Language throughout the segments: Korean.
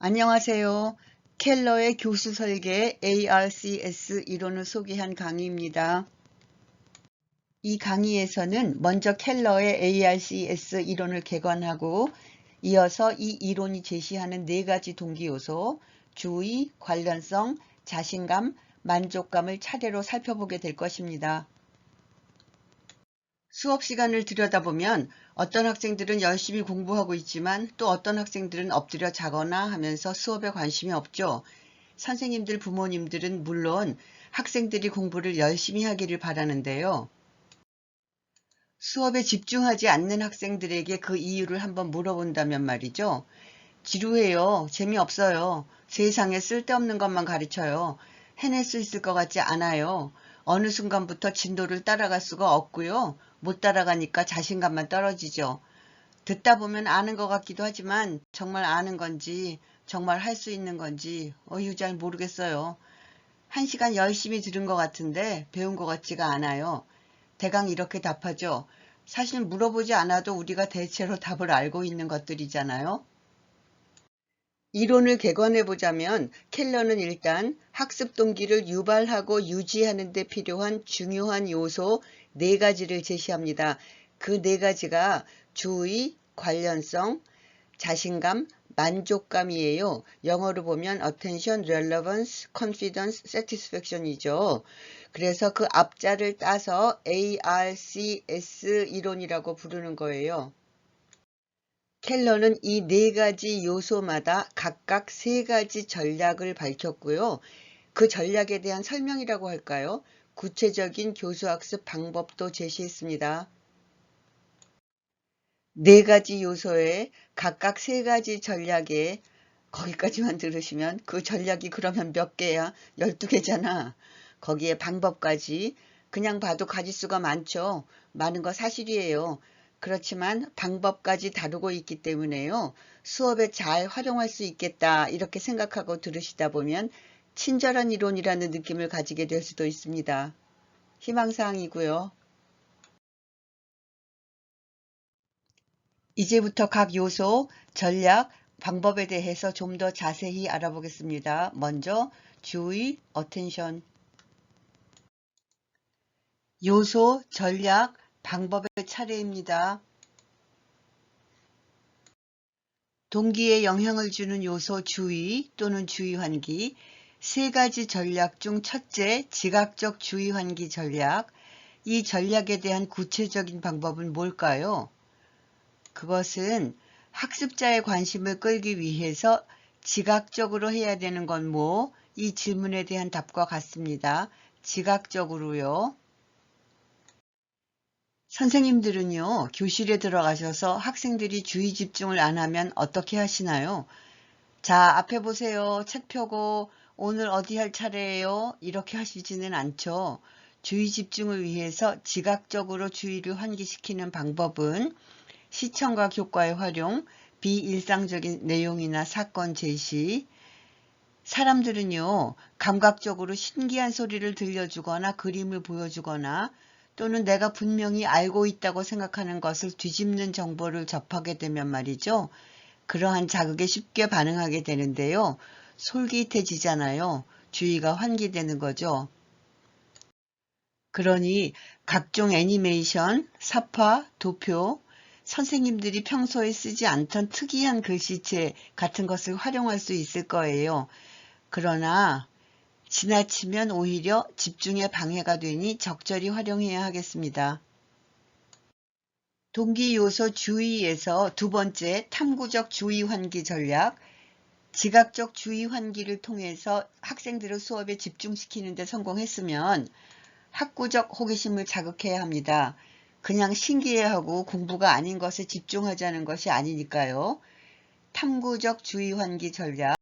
안녕하세요. 켈러의 교수 설계 ARCS 이론을 소개한 강의입니다. 이 강의에서는 먼저 켈러의 ARCS 이론을 개관하고 이어서 이 이론이 제시하는 네 가지 동기 요소, 주의, 관련성, 자신감, 만족감을 차례로 살펴보게 될 것입니다. 수업 시간을 들여다보면 어떤 학생들은 열심히 공부하고 있지만 또 어떤 학생들은 엎드려 자거나 하면서 수업에 관심이 없죠. 선생님들, 부모님들은 물론 학생들이 공부를 열심히 하기를 바라는데요. 수업에 집중하지 않는 학생들에게 그 이유를 한번 물어본다면 말이죠. 지루해요. 재미없어요. 세상에 쓸데없는 것만 가르쳐요. 해낼 수 있을 것 같지 않아요. 어느 순간부터 진도를 따라갈 수가 없고요. 못 따라가니까 자신감만 떨어지죠. 듣다 보면 아는 것 같기도 하지만 정말 아는 건지 정말 할 수 있는 건지 어휴 잘 모르겠어요. 한 시간 열심히 들은 것 같은데 배운 것 같지가 않아요. 대강 이렇게 답하죠. 사실 물어보지 않아도 우리가 대체로 답을 알고 있는 것들이잖아요. 이론을 개관해 보자면 켈러는 일단 학습 동기를 유발하고 유지하는 데 필요한 중요한 요소 네 가지를 제시합니다. 그 네 가지가 주의, 관련성, 자신감, 만족감이에요. 영어로 보면 attention, relevance, confidence, satisfaction이죠. 그래서 그 앞자를 따서 ARCS 이론이라고 부르는 거예요. 켈러는 이 네 가지 요소마다 각각 세 가지 전략을 밝혔고요. 그 전략에 대한 설명이라고 할까요? 구체적인 교수학습 방법도 제시했습니다. 네 가지 요소에 각각 세 가지 전략에 거기까지만 들으시면 그 전략이 그러면 몇 개야? 12개잖아. 거기에 방법까지 그냥 봐도 가지수가 많죠. 많은 거 사실이에요. 그렇지만 방법까지 다루고 있기 때문에요. 수업에 잘 활용할 수 있겠다 이렇게 생각하고 들으시다 보면 친절한 이론이라는 느낌을 가지게 될 수도 있습니다. 희망사항이고요. 이제부터 각 요소, 전략, 방법에 대해서 좀 더 자세히 알아보겠습니다. 먼저 주의, 어텐션 요소, 전략, 방법의 차례입니다. 동기에 영향을 주는 요소 주의 또는 주의 환기, 세 가지 전략 중 첫째, 지각적 주의 환기 전략. 이 전략에 대한 구체적인 방법은 뭘까요? 그것은 학습자의 관심을 끌기 위해서 지각적으로 해야 되는 건 뭐? 이 질문에 대한 답과 같습니다. 지각적으로요. 선생님들은요, 교실에 들어가셔서 학생들이 주의 집중을 안 하면 어떻게 하시나요? 자, 앞에 보세요. 책 펴고 오늘 어디 할 차례예요? 이렇게 하시지는 않죠. 주의 집중을 위해서 지각적으로 주의를 환기시키는 방법은 시청각 효과의 활용, 비일상적인 내용이나 사건 제시, 사람들은요, 감각적으로 신기한 소리를 들려주거나 그림을 보여주거나 또는 내가 분명히 알고 있다고 생각하는 것을 뒤집는 정보를 접하게 되면 말이죠. 그러한 자극에 쉽게 반응하게 되는데요. 솔깃해지잖아요. 주의가 환기되는 거죠. 그러니 각종 애니메이션, 사파, 도표, 선생님들이 평소에 쓰지 않던 특이한 글씨체 같은 것을 활용할 수 있을 거예요. 그러나 지나치면 오히려 집중에 방해가 되니 적절히 활용해야 하겠습니다. 동기 요소 주의에서 두 번째 탐구적 주의 환기 전략, 지각적 주의 환기를 통해서 학생들을 수업에 집중시키는 데 성공했으면 학구적 호기심을 자극해야 합니다. 그냥 신기해하고 공부가 아닌 것에 집중하자는 것이 아니니까요. 탐구적 주의 환기 전략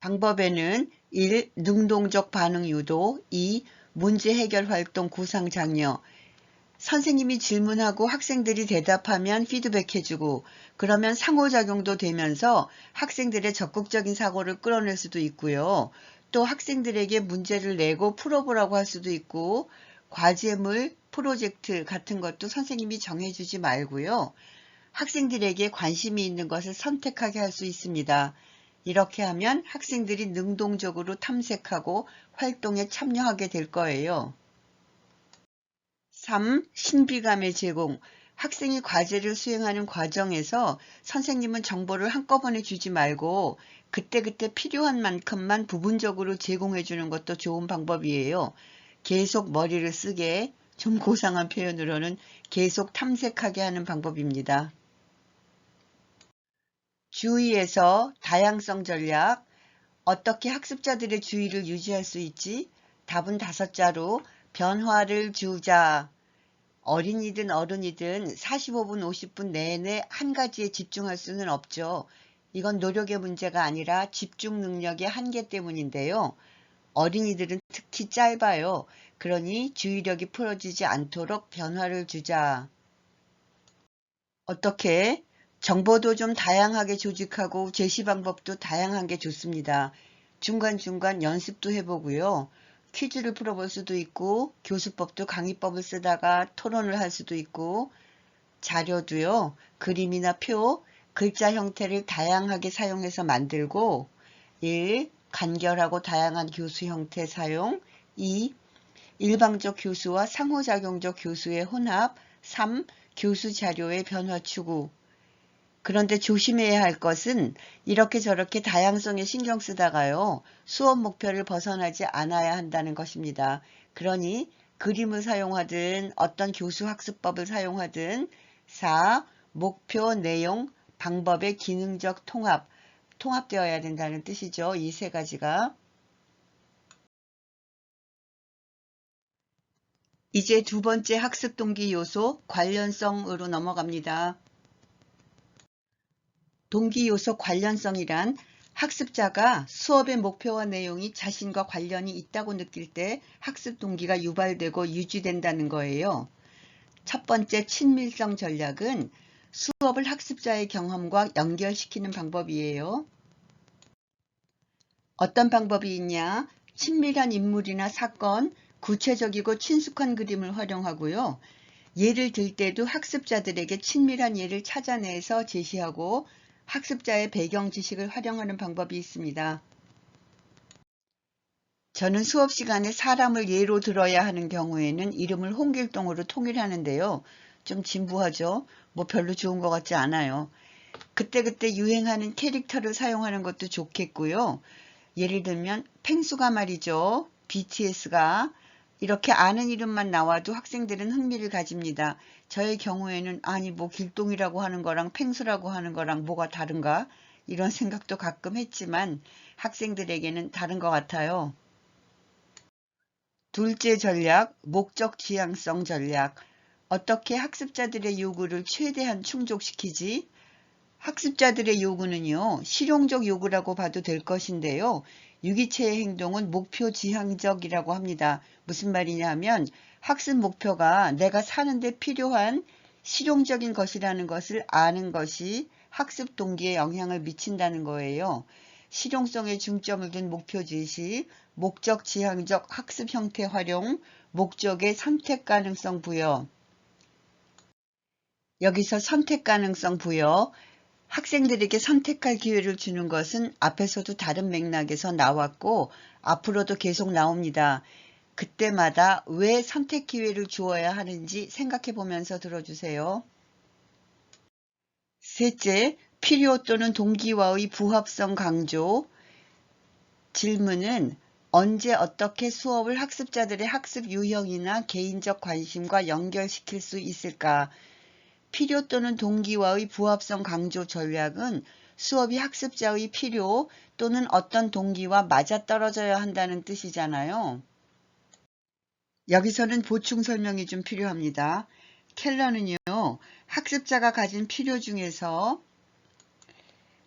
방법에는 1. 능동적 반응 유도 2. 문제 해결 활동 구상 장려 선생님이 질문하고 학생들이 대답하면 피드백해주고 그러면 상호작용도 되면서 학생들의 적극적인 사고를 끌어낼 수도 있고요. 또 학생들에게 문제를 내고 풀어보라고 할 수도 있고 과제물, 프로젝트 같은 것도 선생님이 정해주지 말고요. 학생들에게 관심이 있는 것을 선택하게 할 수 있습니다. 이렇게 하면 학생들이 능동적으로 탐색하고 활동에 참여하게 될 거예요. 3. 신비감의 제공. 학생이 과제를 수행하는 과정에서 선생님은 정보를 한꺼번에 주지 말고 그때그때 필요한 만큼만 부분적으로 제공해 주는 것도 좋은 방법이에요. 계속 머리를 쓰게 좀 고상한 표현으로는 계속 탐색하게 하는 방법입니다. 주의에서 다양성 전략 어떻게 학습자들의 주의를 유지할 수 있지? 답은 다섯 자로 변화를 주자. 어린이든 어른이든 45분, 50분 내내 한 가지에 집중할 수는 없죠. 이건 노력의 문제가 아니라 집중 능력의 한계 때문인데요. 어린이들은 특히 짧아요. 그러니 주의력이 풀어지지 않도록 변화를 주자. 어떻게? 정보도 좀 다양하게 조직하고 제시 방법도 다양한 게 좋습니다. 중간중간 연습도 해보고요. 퀴즈를 풀어볼 수도 있고 교수법도 강의법을 쓰다가 토론을 할 수도 있고 자료도요. 그림이나 표, 글자 형태를 다양하게 사용해서 만들고 1. 간결하고 다양한 교수 형태 사용 2. 일방적 교수와 상호작용적 교수의 혼합 3. 교수 자료의 변화 추구 그런데 조심해야 할 것은 이렇게 저렇게 다양성에 신경 쓰다가요. 수업 목표를 벗어나지 않아야 한다는 것입니다. 그러니 그림을 사용하든 어떤 교수 학습법을 사용하든 4. 목표, 내용, 방법의 기능적 통합, 통합되어야 된다는 뜻이죠. 이 세 가지가. 이제 두 번째 학습 동기 요소 관련성으로 넘어갑니다. 동기 요소 관련성이란 학습자가 수업의 목표와 내용이 자신과 관련이 있다고 느낄 때 학습 동기가 유발되고 유지된다는 거예요. 첫 번째 친밀성 전략은 수업을 학습자의 경험과 연결시키는 방법이에요. 어떤 방법이 있냐? 친밀한 인물이나 사건, 구체적이고 친숙한 그림을 활용하고요. 예를 들 때도 학습자들에게 친밀한 예를 찾아내서 제시하고 학습자의 배경 지식을 활용하는 방법이 있습니다. 저는 수업 시간에 사람을 예로 들어야 하는 경우에는 이름을 홍길동으로 통일하는데요. 좀 진부하죠? 뭐 별로 좋은 것 같지 않아요. 그때그때 유행하는 캐릭터를 사용하는 것도 좋겠고요. 예를 들면 펭수가 말이죠. BTS가 이렇게 아는 이름만 나와도 학생들은 흥미를 가집니다. 저의 경우에는 아니 뭐 길동이라고 하는 거랑 펭수라고 하는 거랑 뭐가 다른가 이런 생각도 가끔 했지만 학생들에게는 다른 것 같아요. 둘째 전략, 목적 지향성 전략. 어떻게 학습자들의 요구를 최대한 충족시키지? 학습자들의 요구는요, 실용적 요구라고 봐도 될 것인데요. 유기체의 행동은 목표 지향적이라고 합니다. 무슨 말이냐 하면 학습 목표가 내가 사는데 필요한 실용적인 것이라는 것을 아는 것이 학습 동기에 영향을 미친다는 거예요. 실용성에 중점을 둔 목표 제시, 목적 지향적 학습 형태 활용, 목적의 선택 가능성 부여. 여기서 선택 가능성 부여, 학생들에게 선택할 기회를 주는 것은 앞에서도 다른 맥락에서 나왔고 앞으로도 계속 나옵니다. 그때마다 왜 선택 기회를 주어야 하는지 생각해 보면서 들어주세요. 셋째, 필요 또는 동기와의 부합성 강조. 질문은 언제 어떻게 수업을 학습자들의 학습 유형이나 개인적 관심과 연결시킬 수 있을까? 필요 또는 동기와의 부합성 강조 전략은 수업이 학습자의 필요 또는 어떤 동기와 맞아떨어져야 한다는 뜻이잖아요. 여기서는 보충 설명이 좀 필요합니다. 켈러는요. 학습자가 가진 필요 중에서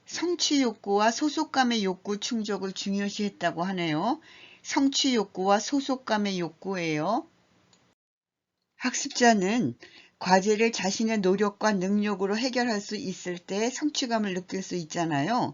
성취 욕구와 소속감의 욕구 충족을 중요시했다고 하네요. 성취 욕구와 소속감의 욕구예요. 학습자는 과제를 자신의 노력과 능력으로 해결할 수 있을 때 성취감을 느낄 수 있잖아요.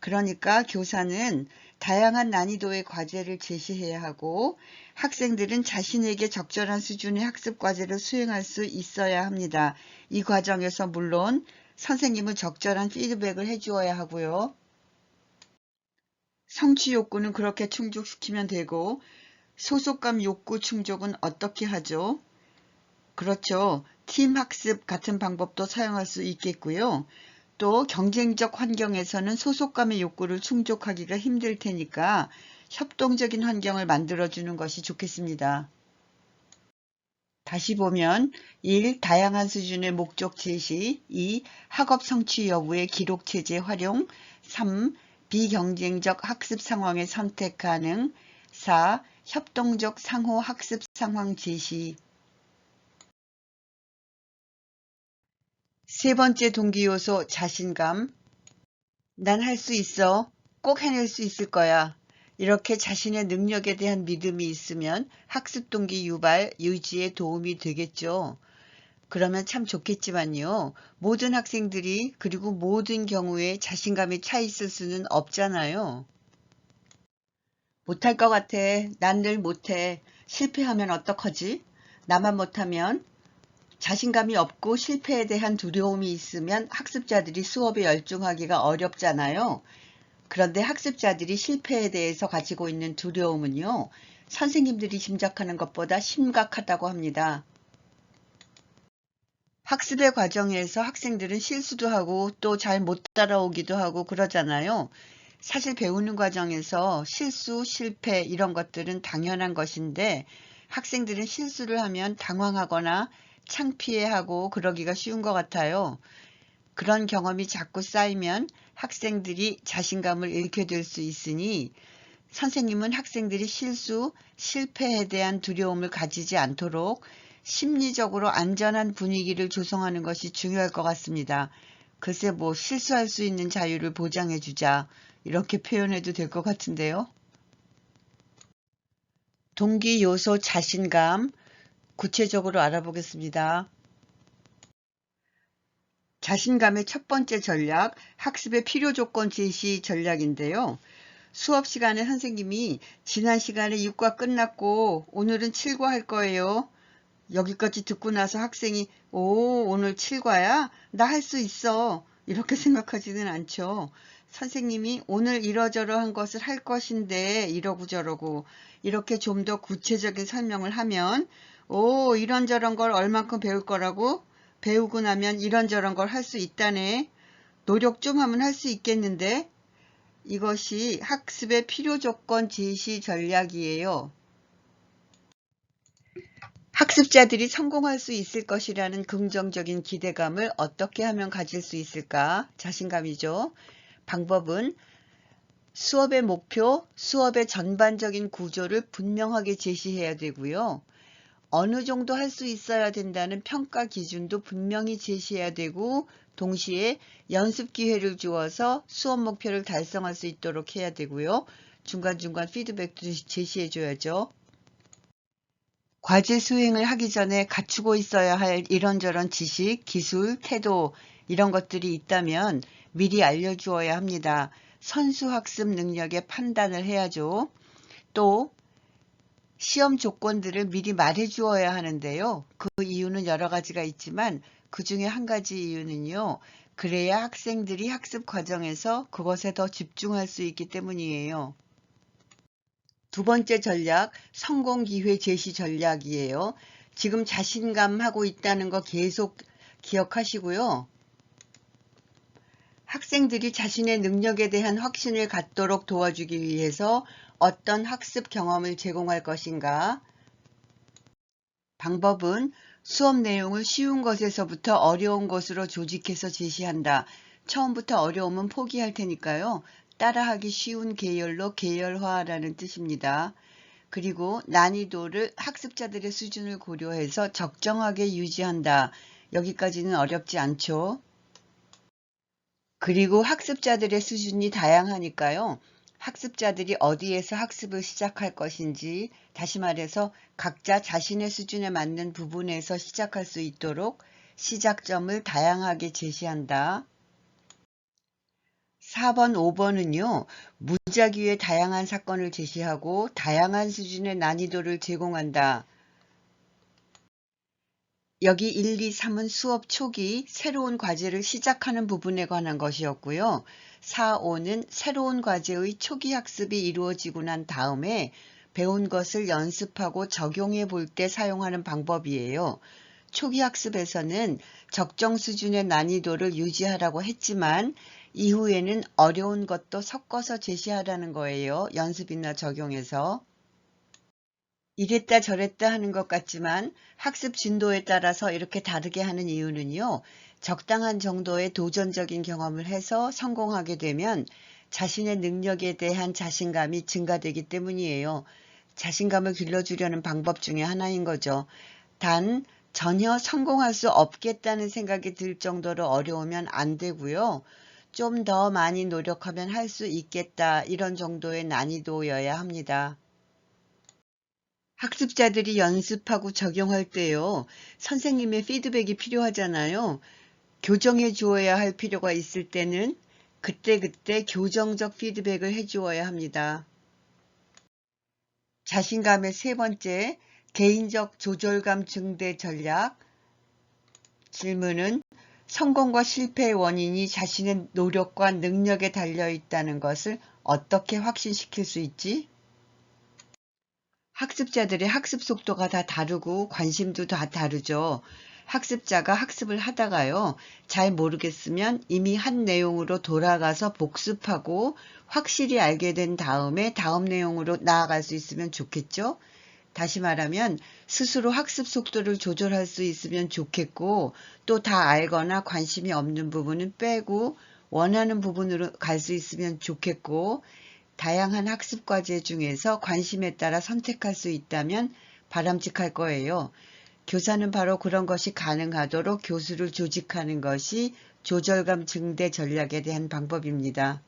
그러니까 교사는 다양한 난이도의 과제를 제시해야 하고 학생들은 자신에게 적절한 수준의 학습 과제를 수행할 수 있어야 합니다. 이 과정에서 물론 선생님은 적절한 피드백을 해주어야 하고요. 성취 욕구는 그렇게 충족시키면 되고 소속감 욕구 충족은 어떻게 하죠? 그렇죠. 팀 학습 같은 방법도 사용할 수 있겠고요. 또 경쟁적 환경에서는 소속감의 욕구를 충족하기가 힘들 테니까 협동적인 환경을 만들어주는 것이 좋겠습니다. 다시 보면 1. 다양한 수준의 목적 제시 2. 학업 성취 여부의 기록 체제 활용 3. 비경쟁적 학습 상황의 선택 가능 4. 협동적 상호 학습 상황 제시 세 번째 동기 요소 자신감 난 할 수 있어. 꼭 해낼 수 있을 거야. 이렇게 자신의 능력에 대한 믿음이 있으면 학습 동기 유발, 유지에 도움이 되겠죠. 그러면 참 좋겠지만요. 모든 학생들이 그리고 모든 경우에 자신감이 차 있을 수는 없잖아요. 못할 것 같아. 난 늘 못해. 실패하면 어떡하지? 나만 못하면? 자신감이 없고 실패에 대한 두려움이 있으면 학습자들이 수업에 열중하기가 어렵잖아요. 그런데 학습자들이 실패에 대해서 가지고 있는 두려움은요. 선생님들이 짐작하는 것보다 심각하다고 합니다. 학습의 과정에서 학생들은 실수도 하고 또 잘 못 따라오기도 하고 그러잖아요. 사실 배우는 과정에서 실수, 실패 이런 것들은 당연한 것인데 학생들은 실수를 하면 당황하거나 창피해하고 그러기가 쉬운 것 같아요. 그런 경험이 자꾸 쌓이면 학생들이 자신감을 잃게 될 수 있으니 선생님은 학생들이 실수, 실패에 대한 두려움을 가지지 않도록 심리적으로 안전한 분위기를 조성하는 것이 중요할 것 같습니다. 글쎄 뭐 실수할 수 있는 자유를 보장해 주자 이렇게 표현해도 될 것 같은데요. 동기 요소 자신감 구체적으로 알아보겠습니다. 자신감의 첫 번째 전략, 학습의 필요 조건 제시 전략인데요. 수업 시간에 선생님이 지난 시간에 6과 끝났고 오늘은 7과 할 거예요. 여기까지 듣고 나서 학생이 오 오늘 7과야? 나 할 수 있어. 이렇게 생각하지는 않죠. 선생님이 오늘 이러저러한 것을 할 것인데 이러고 저러고 이렇게 좀 더 구체적인 설명을 하면 오 이런저런 걸 얼만큼 배울 거라고 배우고 나면 이런저런 걸 할 수 있다네. 노력 좀 하면 할 수 있겠는데 이것이 학습의 필요 조건 제시 전략이에요. 학습자들이 성공할 수 있을 것이라는 긍정적인 기대감을 어떻게 하면 가질 수 있을까? 자신감이죠. 방법은 수업의 목표, 수업의 전반적인 구조를 분명하게 제시해야 되고요. 어느 정도 할 수 있어야 된다는 평가 기준도 분명히 제시해야 되고 동시에 연습 기회를 주어서 수업 목표를 달성할 수 있도록 해야 되고요. 중간중간 피드백도 제시해 줘야죠. 과제 수행을 하기 전에 갖추고 있어야 할 이런저런 지식, 기술, 태도 이런 것들이 있다면 미리 알려주어야 합니다. 선수 학습 능력의 판단을 해야죠. 또 시험 조건들을 미리 말해 주어야 하는데요. 그 이유는 여러 가지가 있지만 그 중에 한 가지 이유는요. 그래야 학생들이 학습 과정에서 그것에 더 집중할 수 있기 때문이에요. 두 번째 전략, 성공 기회 제시 전략이에요. 지금 자신감 하고 있다는 거 계속 기억하시고요. 학생들이 자신의 능력에 대한 확신을 갖도록 도와주기 위해서 어떤 학습 경험을 제공할 것인가? 방법은 수업 내용을 쉬운 것에서부터 어려운 것으로 조직해서 제시한다. 처음부터 어려우면 포기할 테니까요. 따라하기 쉬운 계열로 계열화라는 뜻입니다. 그리고 난이도를 학습자들의 수준을 고려해서 적정하게 유지한다. 여기까지는 어렵지 않죠. 그리고 학습자들의 수준이 다양하니까요. 학습자들이 어디에서 학습을 시작할 것인지 다시 말해서 각자 자신의 수준에 맞는 부분에서 시작할 수 있도록 시작점을 다양하게 제시한다. 4번, 5번은요. 무작위의 다양한 사건을 제시하고 다양한 수준의 난이도를 제공한다. 여기 1, 2, 3은 수업 초기 새로운 과제를 시작하는 부분에 관한 것이었고요. 4, 5는 새로운 과제의 초기 학습이 이루어지고 난 다음에 배운 것을 연습하고 적용해 볼 때 사용하는 방법이에요. 초기 학습에서는 적정 수준의 난이도를 유지하라고 했지만 이후에는 어려운 것도 섞어서 제시하라는 거예요. 연습이나 적용해서. 이랬다 저랬다 하는 것 같지만 학습 진도에 따라서 이렇게 다르게 하는 이유는요. 적당한 정도의 도전적인 경험을 해서 성공하게 되면 자신의 능력에 대한 자신감이 증가되기 때문이에요. 자신감을 길러주려는 방법 중에 하나인 거죠. 단 전혀 성공할 수 없겠다는 생각이 들 정도로 어려우면 안 되고요. 좀 더 많이 노력하면 할 수 있겠다 이런 정도의 난이도여야 합니다. 학습자들이 연습하고 적용할 때요. 선생님의 피드백이 필요하잖아요. 교정해 주어야 할 필요가 있을 때는 그때 그때 교정적 피드백을 해 주어야 합니다. 자신감의 세 번째, 개인적 조절감 증대 전략. 질문은 성공과 실패의 원인이 자신의 노력과 능력에 달려 있다는 것을 어떻게 확신시킬 수 있지? 학습자들의 학습 속도가 다 다르고 관심도 다 다르죠. 학습자가 학습을 하다가요. 잘 모르겠으면 이미 한 내용으로 돌아가서 복습하고 확실히 알게 된 다음에 다음 내용으로 나아갈 수 있으면 좋겠죠. 다시 말하면 스스로 학습 속도를 조절할 수 있으면 좋겠고 또 다 알거나 관심이 없는 부분은 빼고 원하는 부분으로 갈 수 있으면 좋겠고 다양한 학습 과제 중에서 관심에 따라 선택할 수 있다면 바람직할 거예요. 교사는 바로 그런 것이 가능하도록 교수를 조직하는 것이 조절감 증대 전략에 대한 방법입니다.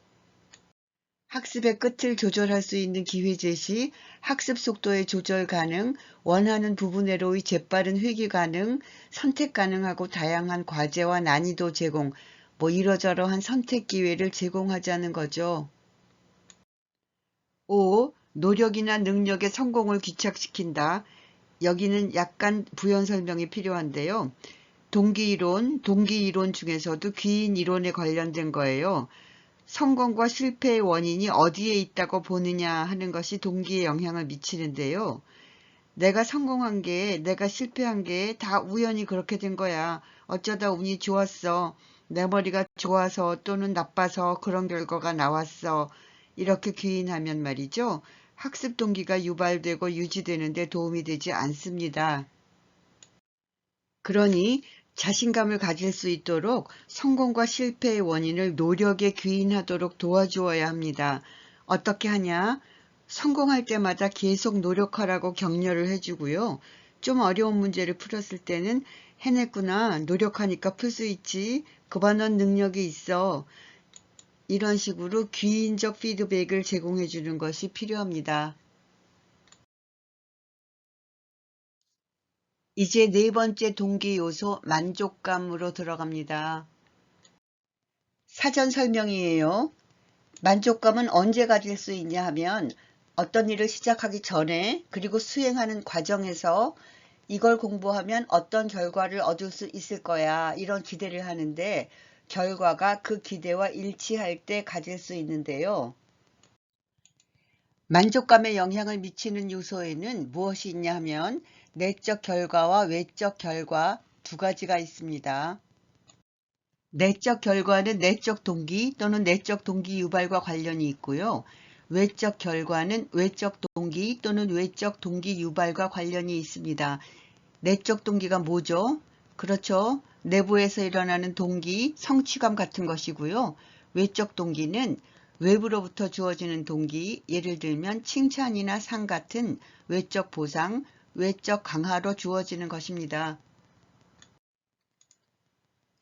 학습의 끝을 조절할 수 있는 기회 제시, 학습 속도의 조절 가능, 원하는 부분으로의 재빠른 회귀 가능, 선택 가능하고 다양한 과제와 난이도 제공, 뭐 이러저러한 선택 기회를 제공하자는 거죠. 5. 노력이나 능력의 성공을 귀착시킨다. 여기는 약간 부연 설명이 필요한데요. 동기이론, 동기이론 중에서도 귀인 이론에 관련된 거예요. 성공과 실패의 원인이 어디에 있다고 보느냐 하는 것이 동기에 영향을 미치는데요. 내가 성공한 게, 내가 실패한 게 다 우연히 그렇게 된 거야. 어쩌다 운이 좋았어. 내 머리가 좋아서 또는 나빠서 그런 결과가 나왔어. 이렇게 귀인하면 말이죠. 학습 동기가 유발되고 유지되는 데 도움이 되지 않습니다. 그러니 자신감을 가질 수 있도록 성공과 실패의 원인을 노력에 귀인하도록 도와주어야 합니다. 어떻게 하냐? 성공할 때마다 계속 노력하라고 격려를 해주고요. 좀 어려운 문제를 풀었을 때는 해냈구나. 노력하니까 풀 수 있지. 그반원 능력이 있어. 이런 식으로 귀인적 피드백을 제공해 주는 것이 필요합니다. 이제 네 번째 동기 요소 만족감으로 들어갑니다. 사전 설명이에요. 만족감은 언제 가질 수 있냐 하면 어떤 일을 시작하기 전에 그리고 수행하는 과정에서 이걸 공부하면 어떤 결과를 얻을 수 있을 거야 이런 기대를 하는데 결과가 그 기대와 일치할 때 가질 수 있는데요. 만족감에 영향을 미치는 요소에는 무엇이 있냐 하면 내적 결과와 외적 결과 두 가지가 있습니다. 내적 결과는 내적 동기 또는 내적 동기 유발과 관련이 있고요. 외적 결과는 외적 동기 또는 외적 동기 유발과 관련이 있습니다. 내적 동기가 뭐죠? 그렇죠. 내부에서 일어나는 동기, 성취감 같은 것이고요. 외적 동기는 외부로부터 주어지는 동기, 예를 들면 칭찬이나 상 같은 외적 보상, 외적 강화로 주어지는 것입니다.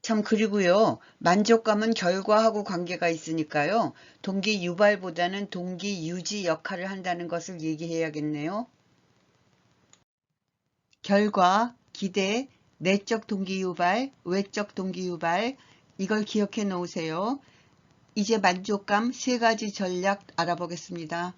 참 그리고요. 만족감은 결과하고 관계가 있으니까요. 동기 유발보다는 동기 유지 역할을 한다는 것을 얘기해야겠네요. 결과, 기대, 내적 동기 유발, 외적 동기 유발 이걸 기억해 놓으세요. 이제 만족감 세 가지 전략 알아보겠습니다.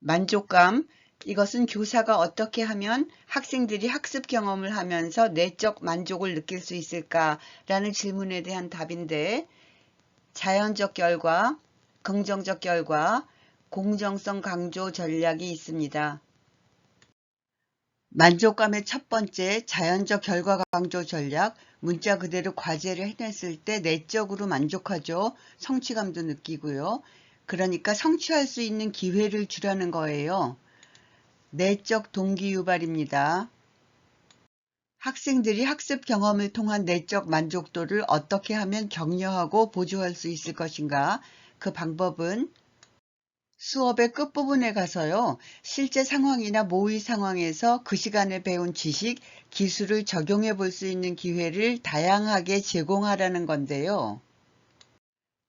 만족감 이것은 교사가 어떻게 하면 학생들이 학습 경험을 하면서 내적 만족을 느낄 수 있을까라는 질문에 대한 답인데 자연적 결과, 긍정적 결과, 공정성 강조 전략이 있습니다. 만족감의 첫 번째 자연적 결과 강조 전략, 문자 그대로 과제를 해냈을 때 내적으로 만족하죠. 성취감도 느끼고요. 그러니까 성취할 수 있는 기회를 주라는 거예요. 내적 동기 유발입니다. 학생들이 학습 경험을 통한 내적 만족도를 어떻게 하면 격려하고 보조할 수 있을 것인가? 그 방법은 수업의 끝부분에 가서요. 실제 상황이나 모의 상황에서 그 시간에 배운 지식, 기술을 적용해 볼 수 있는 기회를 다양하게 제공하라는 건데요.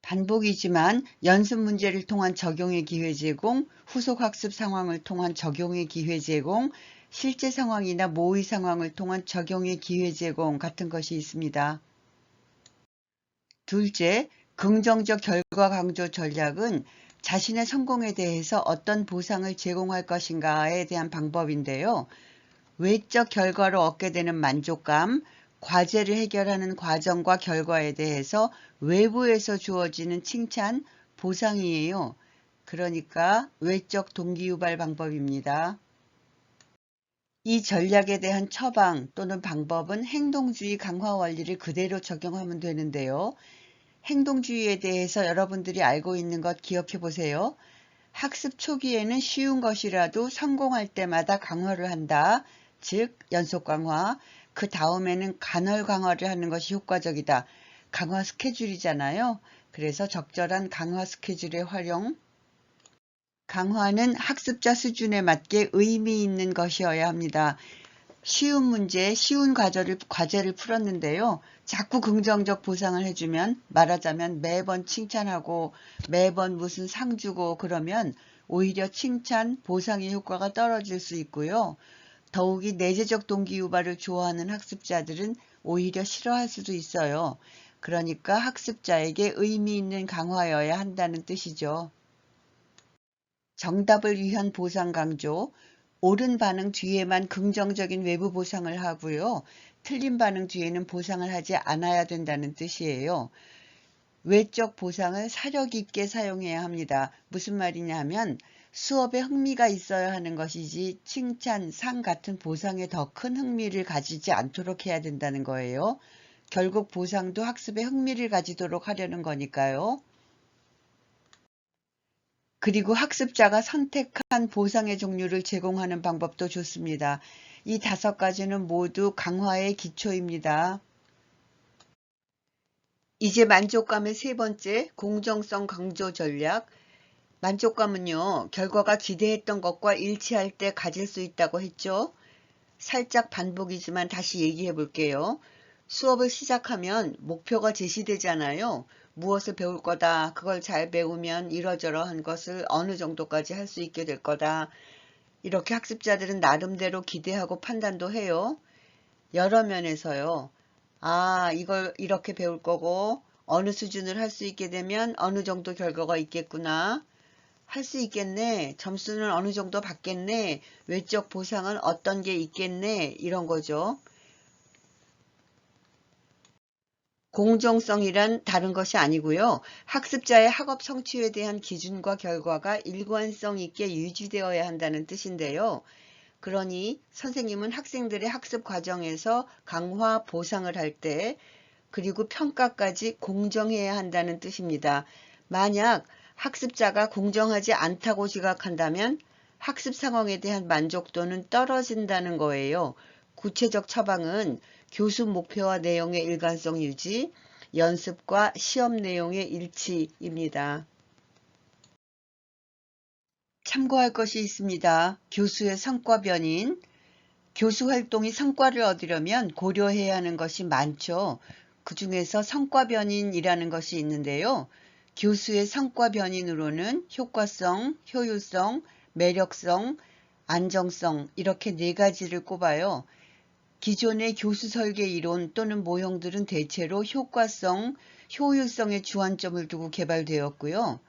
반복이지만 연습 문제를 통한 적용의 기회 제공, 후속 학습 상황을 통한 적용의 기회 제공, 실제 상황이나 모의 상황을 통한 적용의 기회 제공 같은 것이 있습니다. 둘째, 긍정적 결과 강조 전략은 자신의 성공에 대해서 어떤 보상을 제공할 것인가에 대한 방법인데요. 외적 결과로 얻게 되는 만족감, 과제를 해결하는 과정과 결과에 대해서 외부에서 주어지는 칭찬, 보상이에요. 그러니까 외적 동기유발 방법입니다. 이 전략에 대한 처방 또는 방법은 행동주의 강화 원리를 그대로 적용하면 되는데요. 행동주의에 대해서 여러분들이 알고 있는 것 기억해 보세요. 학습 초기에는 쉬운 것이라도 성공할 때마다 강화를 한다. 즉 연속 강화. 그 다음에는 간헐 강화를 하는 것이 효과적이다. 강화 스케줄이잖아요. 그래서 적절한 강화 스케줄의 활용. 강화는 학습자 수준에 맞게 의미 있는 것이어야 합니다. 쉬운 문제, 쉬운 과제를, 과제를 풀었는데요. 자꾸 긍정적 보상을 해주면 말하자면 매번 칭찬하고 매번 무슨 상 주고 그러면 오히려 칭찬, 보상의 효과가 떨어질 수 있고요. 더욱이 내재적 동기 유발을 좋아하는 학습자들은 오히려 싫어할 수도 있어요. 그러니까 학습자에게 의미 있는 강화여야 한다는 뜻이죠. 정답을 위한 보상 강조, 옳은 반응 뒤에만 긍정적인 외부 보상을 하고요. 틀린 반응 뒤에는 보상을 하지 않아야 된다는 뜻이에요. 외적 보상을 사력 있게 사용해야 합니다. 무슨 말이냐 하면 수업에 흥미가 있어야 하는 것이지 칭찬, 상 같은 보상에 더 큰 흥미를 가지지 않도록 해야 된다는 거예요. 결국 보상도 학습에 흥미를 가지도록 하려는 거니까요. 그리고 학습자가 선택한 보상의 종류를 제공하는 방법도 좋습니다. 이 다섯 가지는 모두 강화의 기초입니다. 이제 만족감의 세 번째, 공정성 강조 전략. 만족감은요, 결과가 기대했던 것과 일치할 때 가질 수 있다고 했죠. 살짝 반복이지만 다시 얘기해 볼게요. 수업을 시작하면 목표가 제시되잖아요. 무엇을 배울 거다. 그걸 잘 배우면 이러저러한 것을 어느 정도까지 할 수 있게 될 거다. 이렇게 학습자들은 나름대로 기대하고 판단도 해요. 여러 면에서요. 아, 이걸 이렇게 배울 거고 어느 수준을 할 수 있게 되면 어느 정도 결과가 있겠구나. 할 수 있겠네. 점수는 어느 정도 받겠네. 외적 보상은 어떤 게 있겠네. 이런 거죠. 공정성이란 다른 것이 아니고요. 학습자의 학업 성취에 대한 기준과 결과가 일관성 있게 유지되어야 한다는 뜻인데요. 그러니 선생님은 학생들의 학습 과정에서 강화 보상을 할 때 그리고 평가까지 공정해야 한다는 뜻입니다. 만약 학습자가 공정하지 않다고 지각한다면 학습 상황에 대한 만족도는 떨어진다는 거예요. 구체적 처방은 교수 목표와 내용의 일관성 유지, 연습과 시험 내용의 일치입니다. 참고할 것이 있습니다. 교수의 성과 변인. 교수 활동이 성과를 얻으려면 고려해야 하는 것이 많죠. 그 중에서 성과 변인이라는 것이 있는데요. 교수의 성과 변인으로는 효과성, 효율성, 매력성, 안정성 이렇게 네 가지를 꼽아요. 기존의 교수 설계 이론 또는 모형들은 대체로 효과성, 효율성에 주안점을 두고 개발되었고요.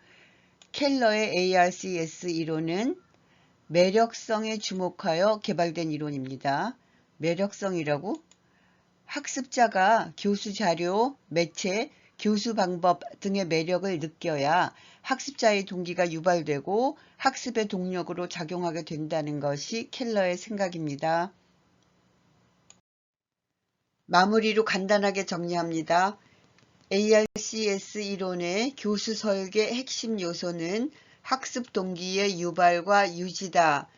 켈러의 ARCS 이론은 매력성에 주목하여 개발된 이론입니다. 매력성이라고? 학습자가 교수 자료, 매체, 교수 방법 등의 매력을 느껴야 학습자의 동기가 유발되고 학습의 동력으로 작용하게 된다는 것이 켈러의 생각입니다. 마무리로 간단하게 정리합니다. ARCS 이론의 교수 설계 핵심 요소는 학습 동기의 유발과 유지다.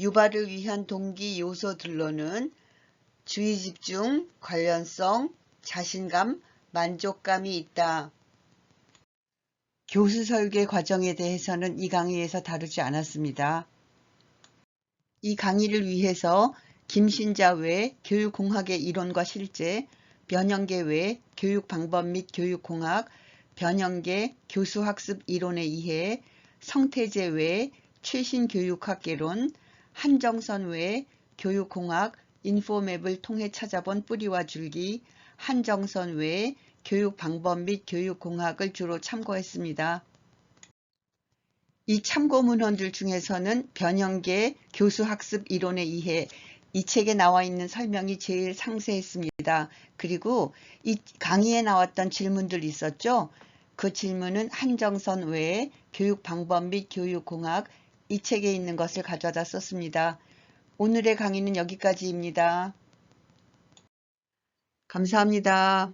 유발을 위한 동기 요소들로는 주의 집중, 관련성, 자신감, 만족감이 있다. 교수 설계 과정에 대해서는 이 강의에서 다루지 않았습니다. 이 강의를 위해서 김신자 외 교육공학의 이론과 실제, 변형계 외 교육방법 및 교육공학, 변형계 교수학습 이론에 의해 성태제 외 최신 교육학개론, 한정선 외 교육공학, 인포맵을 통해 찾아본 뿌리와 줄기, 한정선 외 교육 방법 및 교육 공학을 주로 참고했습니다. 이 참고 문헌들 중에서는 변형계 교수학습 이론에 의해 이 책에 나와 있는 설명이 제일 상세했습니다. 그리고 이 강의에 나왔던 질문들 있었죠? 그 질문은 한정선 외에 교육 방법 및 교육 공학 이 책에 있는 것을 가져다 썼습니다. 오늘의 강의는 여기까지입니다. 감사합니다.